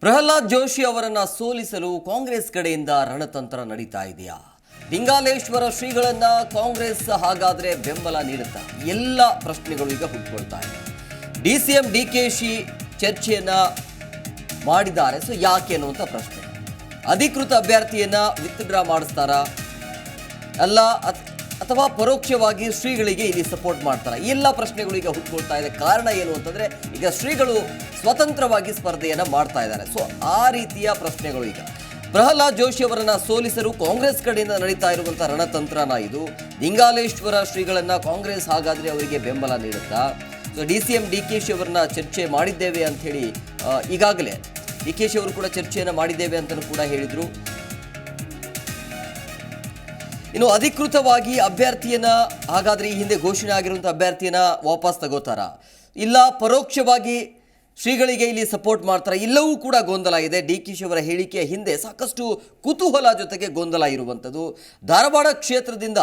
ಪ್ರಹ್ಲಾದ್ ಜೋಶಿ ಅವರನ್ನ ಸೋಲಿಸಲು ಕಾಂಗ್ರೆಸ್ ಕಡೆಯಿಂದ ರಣತಂತ್ರ ನಡೀತಾ ಇದೆಯಾ? ಲಿಂಗಾಲೇಶ್ವರ ಶ್ರೀಗಳನ್ನ ಕಾಂಗ್ರೆಸ್ ಹಾಗಾದ್ರೆ ಬೆಂಬಲ ನೀಡುತ್ತಾ? ಎಲ್ಲ ಪ್ರಶ್ನೆಗಳು ಈಗ ಹುಟ್ಕೊಳ್ತಾ ಇದೆ. D C M, D K Shi ಚರ್ಚೆಯನ್ನ ಮಾಡಿದ್ದಾರೆ. ಸೊ ಯಾಕೆ ಅನ್ನುವಂಥ ಪ್ರಶ್ನೆ. ಅಧಿಕೃತ ಅಭ್ಯರ್ಥಿಯನ್ನ ವಿತ್ಡ್ರಾ ಮಾಡಿಸ್ತಾರಾ? ಅತ್- ಅಥವಾ ಪರೋಕ್ಷವಾಗಿ ಶ್ರೀಗಳಿಗೆ ಇಲ್ಲಿ ಸಪೋರ್ಟ್ ಮಾಡ್ತಾರೆ? ಎಲ್ಲ ಪ್ರಶ್ನೆಗಳು ಈಗ ಹುಟ್ಕೊಳ್ತಾ ಇದೆ. ಕಾರಣ ಏನು ಅಂತಂದ್ರೆ, ಈಗ ಶ್ರೀಗಳು ಸ್ವತಂತ್ರವಾಗಿ ಸ್ಪರ್ಧೆಯನ್ನು ಮಾಡ್ತಾ ಇದ್ದಾರೆ. ಸೊ ಆ ರೀತಿಯ ಪ್ರಶ್ನೆಗಳು ಈಗ. ಪ್ರಹ್ಲಾದ್ ಜೋಶಿ ಅವರನ್ನ ಸೋಲಿಸಲು ಕಾಂಗ್ರೆಸ್ ಕಡೆಯಿಂದ ನಡೀತಾ ಇರುವಂತಹ ರಣತಂತ್ರನ ಇದು. ಲಿಂಗಾಲೇಶ್ವರ ಶ್ರೀಗಳನ್ನ ಕಾಂಗ್ರೆಸ್ ಹಾಗಾದ್ರೆ ಅವರಿಗೆ ಬೆಂಬಲ ನೀಡುತ್ತಾ? So D C M D K Shi ಅವರನ್ನ ಚರ್ಚೆ ಮಾಡಿದ್ದೇವೆ ಅಂತ ಹೇಳಿ ಈಗಾಗಲೇ ಡಿ ಕೆ ಶಿ ಅವರು ಕೂಡ ಚರ್ಚೆಯನ್ನು ಮಾಡಿದ್ದೇವೆ ಅಂತಲೂ ಕೂಡ ಹೇಳಿದ್ರು. ಇನ್ನು ಅಧಿಕೃತವಾಗಿ ಅಭ್ಯರ್ಥಿಯನ್ನ ಹಾಗಾದ್ರೆ ಈ ಹಿಂದೆ ಘೋಷಣೆ ಆಗಿರುವಂಥ ಅಭ್ಯರ್ಥಿಯನ್ನ ವಾಪಸ್ ತಗೋತಾರ? ಇಲ್ಲ ಪರೋಕ್ಷವಾಗಿ ಶ್ರೀಗಳಿಗೆ ಇಲ್ಲಿ ಸಪೋರ್ಟ್ ಮಾಡ್ತಾರೆ? ಇಲ್ಲವೂ ಕೂಡ ಗೊಂದಲ ಇದೆ. ಡಿ ಕೆ ಶಿ ಅವರ ಹೇಳಿಕೆಯ ಹಿಂದೆ ಸಾಕಷ್ಟು ಕುತೂಹಲ ಜೊತೆಗೆ ಗೊಂದಲ ಇರುವಂಥದ್ದು. ಧಾರವಾಡ ಕ್ಷೇತ್ರದಿಂದ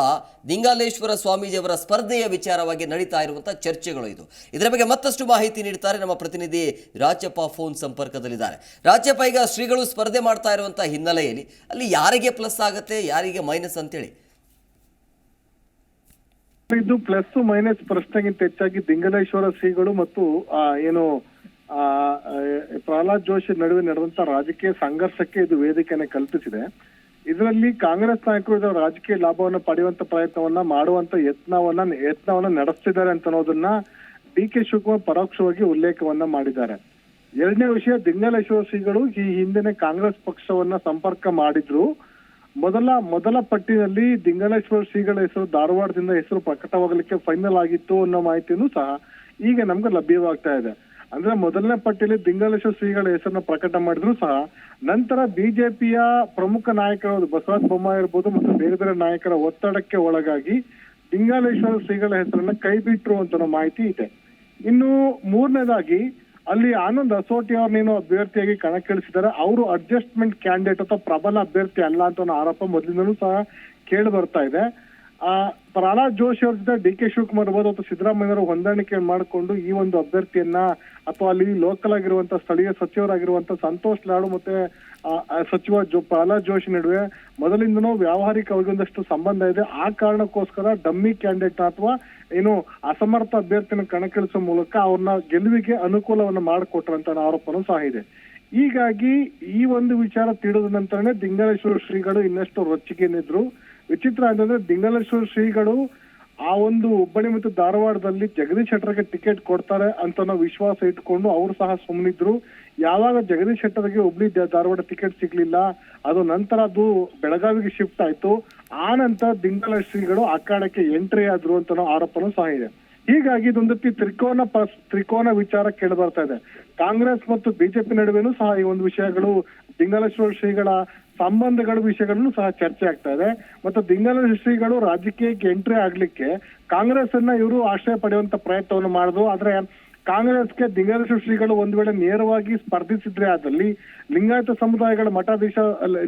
ಲಿಂಗಾಲೇಶ್ವರ ಸ್ವಾಮೀಜಿಯವರ ಸ್ಪರ್ಧೆಯ ವಿಚಾರವಾಗಿ ನಡೀತಾ ಇರುವಂಥ ಚರ್ಚೆಗಳು ಇದು. ಇದರ ಬಗ್ಗೆ ಮತ್ತಷ್ಟು ಮಾಹಿತಿ ನೀಡ್ತಾರೆ ನಮ್ಮ ಪ್ರತಿನಿಧಿ ರಾಜ್ಯಪ್ಪ ಫೋನ್ ಸಂಪರ್ಕದಲ್ಲಿದ್ದಾರೆ. ರಾಜ್ಯಪ್ಪ ಈಗ ಶ್ರೀಗಳು ಸ್ಪರ್ಧೆ ಮಾಡ್ತಾ ಇರುವಂಥ ಹಿನ್ನೆಲೆಯಲ್ಲಿ ಅಲ್ಲಿ ಯಾರಿಗೆ ಪ್ಲಸ್ ಆಗುತ್ತೆ, ಯಾರಿಗೆ ಮೈನಸ್ ಅಂತೇಳಿ? ಇದು ಪ್ಲಸ್ ಮೈನಸ್ ಪ್ರಶ್ನೆಗಿಂತ ಹೆಚ್ಚಾಗಿ ದಿಂಗಲೇಶ್ವರ ಶ್ರೀಗಳು ಮತ್ತು ಏನು ಪ್ರಹ್ಲಾದ್ ಜೋಶಿ ನಡುವೆ ನಡೆದಂತ ರಾಜಕೀಯ ಸಂಘರ್ಷಕ್ಕೆ ಇದು ವೇದಿಕೆಯನ್ನು ಕಲ್ಪಿಸಿದೆ. ಇದರಲ್ಲಿ ಕಾಂಗ್ರೆಸ್ ನಾಯಕರು ಇದರ ರಾಜಕೀಯ ಲಾಭವನ್ನು ಪಡೆಯುವಂತ ಪ್ರಯತ್ನವನ್ನ ಮಾಡುವಂತ ಯತ್ನವನ್ನ ಯತ್ನವನ್ನ ನಡೆಸ್ತಿದ್ದಾರೆ ಅಂತ ಅನ್ನೋದನ್ನ ಡಿ ಕೆ ಶಿವಕುಮಾರ್ ಪರೋಕ್ಷವಾಗಿ ಉಲ್ಲೇಖವನ್ನ ಮಾಡಿದ್ದಾರೆ. ಎರಡನೇ ವಿಷಯ ದಿಂಗಲೇಶ್ವರ ಶ್ರೀಗಳು ಈ ಹಿಂದಿನ ಕಾಂಗ್ರೆಸ್ ಪಕ್ಷವನ್ನ ಸಂಪರ್ಕ ಮಾಡಿದ್ರು. ಮೊದಲ ಮೊದಲ ಪಟ್ಟಿನಲ್ಲಿ ದಿಂಗಲೇಶ್ವರ ಶ್ರೀಗಳ ಹೆಸರು ಧಾರವಾಡದಿಂದ ಹೆಸರು ಪ್ರಕಟವಾಗಲಿಕ್ಕೆ ಫೈನಲ್ ಆಗಿತ್ತು ಅನ್ನೋ ಮಾಹಿತಿಯನ್ನು ಸಹ ಈಗ ನಮ್ಗೆ ಲಭ್ಯವಾಗ್ತಾ ಇದೆ. ಅಂದ್ರೆ ಮೊದಲನೇ ಪಟ್ಟಿಯಲ್ಲಿ ದಿಂಗಲೇಶ್ವರ ಶ್ರೀಗಳ ಹೆಸರನ್ನ ಪ್ರಕಟ ಮಾಡಿದ್ರು ಸಹ, ನಂತರ ಬಿಜೆಪಿಯ ಪ್ರಮುಖ ನಾಯಕರ ಬಸವರಾಜ ಬೊಮ್ಮಾಯಿ ಇರ್ಬೋದು ಮತ್ತು ಬೇರೆ ಬೇರೆ ನಾಯಕರ ಒತ್ತಡಕ್ಕೆ ಒಳಗಾಗಿ ದಿಂಗಾಲೇಶ್ವರ ಶ್ರೀಗಳ ಹೆಸರನ್ನ ಕೈ ಬಿಟ್ರು ಅಂತ ಮಾಹಿತಿ ಇದೆ. ಇನ್ನು ಮೂರನೇದಾಗಿ, ಅಲ್ಲಿ ಆನಂದ್ ಅಸೋಟಿ ಅವ್ರನ್ನೇನು ಅಭ್ಯರ್ಥಿಯಾಗಿ ಕಣಕ್ಕಿಳಿಸಿದ್ದಾರೆ. ಅವರು ಅಡ್ಜಸ್ಟ್ಮೆಂಟ್ ಕ್ಯಾಂಡಿಡೇಟ್ ಅಥವಾ ಪ್ರಬಲ ಅಭ್ಯರ್ಥಿ ಅಲ್ಲ ಅಂತ ಆರೋಪ ಮೊದಲಿಂದಲೂ ಸಹ ಕೇಳಿ ಬರ್ತಾ ಇದೆ. ಪ್ರಹ್ಲಾದ್ ಜೋಶಿ ಅವ್ರ ಜೊತೆ ಡಿ ಕೆ ಶಿವಕುಮಾರ್ ಇರ್ಬೋದು ಅಥವಾ ಸಿದ್ದರಾಮಯ್ಯವರು ಹೊಂದಾಣಿಕೆ ಮಾಡಿಕೊಂಡು ಈ ಒಂದು ಅಭ್ಯರ್ಥಿಯನ್ನ ಅಥವಾ ಅಲ್ಲಿ ಲೋಕಲ್ ಆಗಿರುವಂತ ಸ್ಥಳೀಯ ಸಚಿವರಾಗಿರುವಂತ ಸಂತೋಷ್ ಲಾಡು ಮತ್ತೆ ಸಚಿವ ಜೋ, ಪ್ರಹ್ಲಾದ್ ಜೋಶಿ ನಡುವೆ ಮೊದಲಿಂದನೂ ವ್ಯಾವಹಾರಿಕವಾಗಿ ಒಂದಷ್ಟು ಸಂಬಂಧ ಇದೆ. ಆ ಕಾರಣಕ್ಕೋಸ್ಕರ ಡಮ್ಮಿ ಕ್ಯಾಂಡಿಡೇಟ್ ಅಥವಾ ಏನು ಅಸಮರ್ಥ ಅಭ್ಯರ್ಥಿನ ಕಣಕ್ಕಿಳಿಸುವ ಮೂಲಕ ಅವ್ರನ್ನ ಗೆಲುವಿಗೆ ಅನುಕೂಲವನ್ನು ಮಾಡಿಕೊಟ್ರಂತ ಆರೋಪನೂ ಸಹ ಇದೆ. ಹೀಗಾಗಿ ಈ ಒಂದು ವಿಚಾರ ತಿಳಿದ ನಂತರನೇ ದಿಂಗಳೇಶ್ವರ ಶ್ರೀಗಳು ಇನ್ನಷ್ಟು ರೊಚ್ಚಿಗೆನಿದ್ರು. ವಿಚಿತ್ರ ಅಂತಂದ್ರೆ ದಿಂಗಲೇಶ್ವರ ಶ್ರೀಗಳು ಆ ಒಂದು ಹುಬ್ಬಳ್ಳಿ ಮತ್ತು ಧಾರವಾಡದಲ್ಲಿ ಜಗದೀಶ್ ಶೆಟ್ಟರ್ಗೆ ಟಿಕೆಟ್ ಕೊಡ್ತಾರೆ ಅಂತ ನಾವು ವಿಶ್ವಾಸ ಇಟ್ಕೊಂಡು ಅವರು ಸಹ ಸುಮ್ಮನಿದ್ರು ಯಾವಾಗ ಜಗದೀಶ್ ಶೆಟ್ಟರ್ಗೆ ಹುಬ್ಳಿ ಧಾರವಾಡ ಟಿಕೆಟ್ ಸಿಗ್ಲಿಲ್ಲ, ಅದು ನಂತರ ಅದು ಬೆಳಗಾವಿಗೆ ಶಿಫ್ಟ್ ಆಯ್ತು. ಆ ನಂತರ ದಿಂಗಲ ಶ್ರೀಗಳು ಅಖಾಡಕ್ಕೆ ಎಂಟ್ರಿ ಆದ್ರು ಅಂತ ನಾವು ಆರೋಪನೂ ಸಹ ಇದೆ. ಹೀಗಾಗಿ ಇದೊಂದು ತ್ರಿಕೋನ ತ್ರಿಕೋನ ವಿಚಾರ ಕೇಳಿ ಬರ್ತಾ ಇದೆ. ಕಾಂಗ್ರೆಸ್ ಮತ್ತು ಬಿಜೆಪಿ ನಡುವೆನೂ ಸಹ ಈ ಒಂದು ವಿಷಯಗಳು ದಿಂಗಲೇಶ್ವರ ಶ್ರೀಗಳ ಸಂಬಂಧಗಳ ವಿಷಯಗಳನ್ನು ಸಹ ಚರ್ಚೆ ಆಗ್ತಾ ಇದೆ. ಮತ್ತು ದಿಂಗಲ ಶ್ರೀಗಳು ರಾಜಕೀಯಕ್ಕೆ ಎಂಟ್ರಿ ಆಗ್ಲಿಕ್ಕೆ ಕಾಂಗ್ರೆಸ್ ಅನ್ನ ಇವರು ಆಶ್ರಯ ಪಡೆಯುವಂತ ಪ್ರಯತ್ನವನ್ನು ಮಾಡುದು, ಆದ್ರೆ ಕಾಂಗ್ರೆಸ್ಗೆ ದಿಂಗಲೇಶ್ವರ ಶ್ರೀಗಳು ಒಂದು ವೇಳೆ ನೇರವಾಗಿ ಸ್ಪರ್ಧಿಸಿದ್ರೆ ಆದಲ್ಲಿ ಲಿಂಗಾಯತ ಸಮುದಾಯಗಳ ಮಠಾಧೀಶ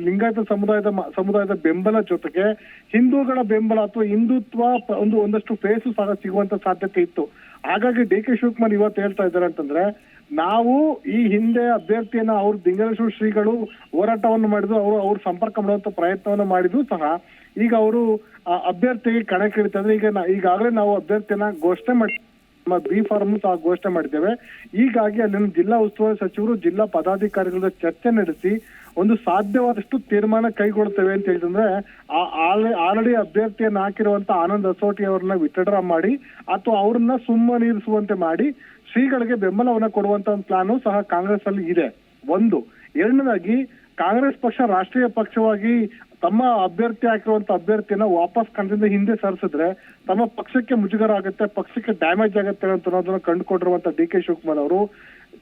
ಲಿಂಗಾಯತ ಸಮುದಾಯದ ಸಮುದಾಯದ ಬೆಂಬಲ ಜೊತೆಗೆ ಹಿಂದೂಗಳ ಬೆಂಬಲ ಅಥವಾ ಹಿಂದುತ್ವ ಒಂದು, ಒಂದಷ್ಟು ಫೇಸು ಸಹ ಸಿಗುವಂತ ಸಾಧ್ಯತೆ ಇತ್ತು. ಹಾಗಾಗಿ ಡಿ ಕೆ ಶಿವಕುಮಾರ್ ಇವತ್ತು ಹೇಳ್ತಾ ಇದ್ದಾರೆ ಅಂತಂದ್ರೆ ನಾವು ಈ ಹಿಂದೆ ಅಭ್ಯರ್ಥಿಯನ್ನ ಅವ್ರು ದಿಂಗಲೇಶ್ವರ ಶ್ರೀಗಳು ಹೋರಾಟವನ್ನು ಮಾಡಿದ್ರು, ಅವರು ಅವ್ರ ಸಂಪರ್ಕ ಮಾಡುವಂತ ಪ್ರಯತ್ನವನ್ನು ಮಾಡಿದ್ರು ಸಹ. ಈಗ ಅವರು ಅಭ್ಯರ್ಥಿಗೆ ಕಣಕ್ಕಿಳಿತಾ ಇದ್ರೆ ಈಗ ಈಗಾಗಲೇ ನಾವು ಅಭ್ಯರ್ಥಿಯನ್ನ ಘೋಷಣೆ ಮಾಡಿ, ನಮ್ಮ ಬಿ ಫಾರ್ಮ್ ಸಹ ಘೋಷಣೆ ಮಾಡಿದ್ದೇವೆ ಹೀಗಾಗಿ ಅಲ್ಲಿನ ಜಿಲ್ಲಾ ಉಸ್ತುವಾರಿ ಸಚಿವರು, ಜಿಲ್ಲಾ ಪದಾಧಿಕಾರಿಗಳ ಚರ್ಚೆ ನಡೆಸಿ ಒಂದು ಸಾಧ್ಯವಾದಷ್ಟು ತೀರ್ಮಾನ ಕೈಗೊಳ್ತೇವೆ ಅಂತ ಹೇಳಿದ್ರೆ ಆಲ್ರೆಡಿ ಅಭ್ಯರ್ಥಿಯನ್ನ ಹಾಕಿರುವಂತ ಆನಂದ್ ಅಸೋಟಿ ಅವ್ರನ್ನ ವಿತ್ಡ್ರಾ ಮಾಡಿ, ಅಥವಾ ಅವ್ರನ್ನ ಸುಮ್ಮನಿರಿಸುವಂತೆ ಮಾಡಿ, ಶ್ರೀಗಳಿಗೆ ಬೆಂಬಲವನ್ನ ಕೊಡುವಂತ ಒಂದು ಪ್ಲಾನು ಸಹ ಕಾಂಗ್ರೆಸ್ ಅಲ್ಲಿ ಇದೆ. ಒಂದು. ಎರಡನೇದಾಗಿ, ಕಾಂಗ್ರೆಸ್ ಪಕ್ಷ ರಾಷ್ಟ್ರೀಯ ಪಕ್ಷವಾಗಿ ತಮ್ಮ ಅಭ್ಯರ್ಥಿ ಹಾಕಿರುವಂತ ಅಭ್ಯರ್ಥಿಯನ್ನ ವಾಪಸ್ ಕಣದಿಂದ ಹಿಂದೆ ಸರಿಸಿದ್ರೆ, ತಮ್ಮ ಪಕ್ಷಕ್ಕೆ ಮುಜುಗರ ಆಗುತ್ತೆ, ಪಕ್ಷಕ್ಕೆ ಡ್ಯಾಮೇಜ್ ಆಗುತ್ತೆ ಅಂತ ಅನ್ನೋದನ್ನ ಕಂಡುಕೊಂಡಿರುವಂತ ಡಿ ಕೆ ಶಿವಕುಮಾರ್ ಅವರು.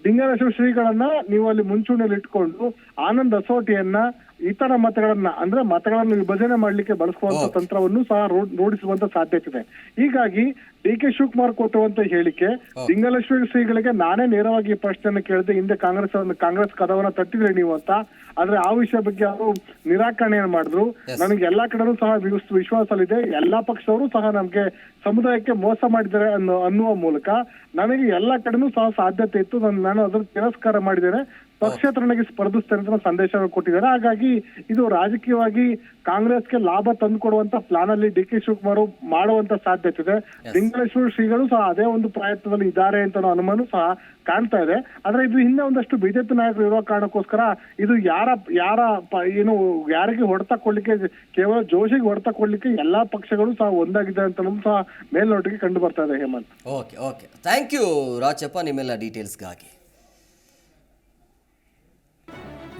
ಲಿಂಗರಾಜ ಶ್ರೀಗಳನ್ನ ನೀವು ಅಲ್ಲಿ ಮುಂಚೂಣಿಯಲ್ಲಿ ಇಟ್ಕೊಂಡು ಆನಂದ್ ಅಸೋಟಿಯನ್ನ ಇತರ ಮತಗಳನ್ನ ಅಂದ್ರೆ ಮತಗಳನ್ನು ವಿಭಜನೆ ಮಾಡ್ಲಿಕ್ಕೆ ಬಳಸುವಂತ. ತಂತ್ರವನ್ನು ಸಹ ರೂಢಿಸುವಂತ ಸಾಧ್ಯತೆ ಇದೆ ಹೀಗಾಗಿ ಡಿ ಕೆ ಶಿವಕುಮಾರ್ ಕೊಟ್ಟುವಂತ ಹೇಳಿಕೆ ಲಿಂಗಲೇಶ್ವರ ಶ್ರೀಗಳಿಗೆ ನಾನೇ ನೇರವಾಗಿ ಈ ಪ್ರಶ್ನೆಯನ್ನು ಕೇಳಿದೆ ಹಿಂದೆ ಕಾಂಗ್ರೆಸ್ ಕಾಂಗ್ರೆಸ್ ಕದವನ್ನ ತಟ್ಟಿದ್ರೆ ನೀವು ಅಂತ ಆದ್ರೆ ಆ ವಿಷಯ ಬಗ್ಗೆ ಅವರು ನಿರಾಕರಣೆಯನ್ನು ಮಾಡಿದ್ರು. ನನಗೆ ಎಲ್ಲಾ ಕಡೆನೂ ಸಹ ವಿಶ್ವಾಸಲ್ಲಿದೆ ಎಲ್ಲಾ ಪಕ್ಷವರು ಸಹ ನಮ್ಗೆ ಸಮುದಾಯಕ್ಕೆ ಮೋಸ ಮಾಡಿದ್ದಾರೆ ಅನ್ನೋ ಅನ್ನುವ ಮೂಲಕ ನನಗೆ ಎಲ್ಲಾ ಕಡೆನೂ ಸಹ ಸಾಧ್ಯತೆ ಇತ್ತು. ನಾನು ನಾನು ಅದನ್ನು ತಿರಸ್ಕಾರ ಮಾಡಿದ್ದೇನೆ. ಪಕ್ಷೇತರನಾಗಿ ಸ್ಪರ್ಧಿಸ್ತಾರೆ ಅಂತ ಸಂದೇಶ ಕೊಟ್ಟಿದ್ದಾರೆ. ಹಾಗಾಗಿ ಇದು ರಾಜಕೀಯವಾಗಿ ಕಾಂಗ್ರೆಸ್ಗೆ ಲಾಭ ತಂದುಕೊಡುವಂತ ಪ್ಲಾನ್ ಅಲ್ಲಿ ಡಿ ಕೆ ಶಿವಕುಮಾರ್ ಮಾಡುವಂತ ಸಾಧ್ಯತೆ ಇದೆ. ಲಿಂಗೇಶ್ವರ ಶ್ರೀಗಳು ಸಹ ಅದೇ ಒಂದು ಪ್ರಯತ್ನದಲ್ಲಿ ಇದ್ದಾರೆ ಅಂತ ಅನುಮಾನ ಸಹ ಕಾಣ್ತಾ ಇದೆ. ಆದ್ರೆ ಇದು ಹಿಂದೆ ಒಂದಷ್ಟು ಬಿಜೆಪಿ ನಾಯಕರು ಇರುವ ಕಾರಣಕ್ಕೋಸ್ಕರ ಇದು ಯಾರ ಯಾರ ಏನು ಯಾರಿಗೆ ಹೊಡೆತ ಕೊಡ್ಲಿಕ್ಕೆ ಕೇವಲ ಜೋಶಿಗೆ ಹೊಡೆತ ಕೊಡ್ಲಿಕ್ಕೆ ಎಲ್ಲಾ ಪಕ್ಷಗಳು ಸಹ ಒಂದಾಗಿದೆ ಅಂತ ಸಹ ಮೇಲ್ನೋಟಿಗೆ ಕಂಡು ಬರ್ತಾ ಇದೆ Hemanth. Okay okay thank you Rajappa ನಿಮ್ಮೆಲ್ಲ ಡೀಟೇಲ್ಸ್ಗಾಗಿ